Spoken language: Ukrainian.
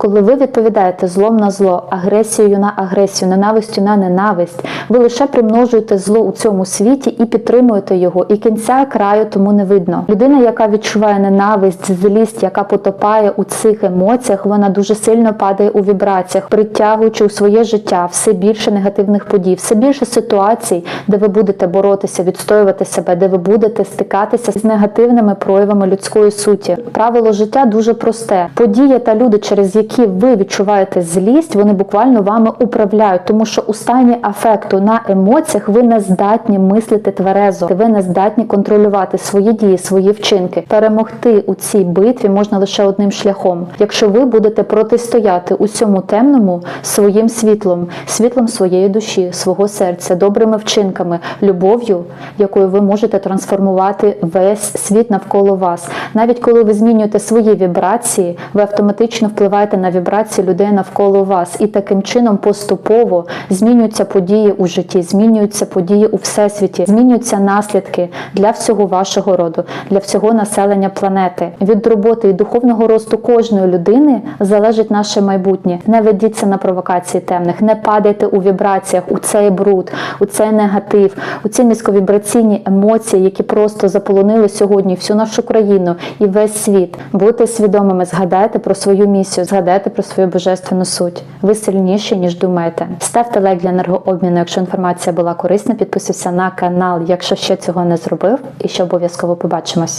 Коли ви відповідаєте злом на зло, агресією на агресію, ненавистю на ненависть, ви лише примножуєте зло у цьому світі і підтримуєте його, і кінця краю тому не видно. Людина, яка відчуває ненависть, злість, яка потопає у цих емоціях, вона дуже сильно падає у вібраціях, притягуючи у своє життя все більше негативних подій, все більше ситуацій, де ви будете боротися, відстоювати себе, де ви будете стикатися з негативними проявами людської суті. Правило життя дуже просте. Події та люди, через які ви відчуваєте злість, вони буквально вами управляють, тому що у стані афекту на емоціях ви не здатні мислити тверезо, ви не здатні контролювати свої дії, свої вчинки. Перемогти у цій битві можна лише одним шляхом, якщо ви будете протистояти усьому темному своїм світлом, світлом своєї душі, свого серця, добрими вчинками, любов'ю, якою ви можете трансформувати весь світ навколо вас. Навіть коли ви змінюєте свої вібрації, ви автоматично впливаєте на вібрації людей навколо вас, і таким чином поступово змінюються події у житті, змінюються події у всесвіті, змінюються наслідки для всього вашого роду, для всього населення планети. Від роботи і духовного росту кожної людини залежить наше майбутнє. Не ведіться на провокації темних, не падайте у вібраціях, у цей бруд, у цей негатив, у ці низьковібраційні емоції, які просто заполонили сьогодні всю нашу країну і весь світ. Будьте свідомими, згадайте про свою місію, згадайте про свою божественну суть. Ви сильніші, ніж думаєте. Ставте лайк для енергообміну, якщо інформація була корисна. Підписуйся на канал, якщо ще цього не зробив, і ще обов'язково побачимось.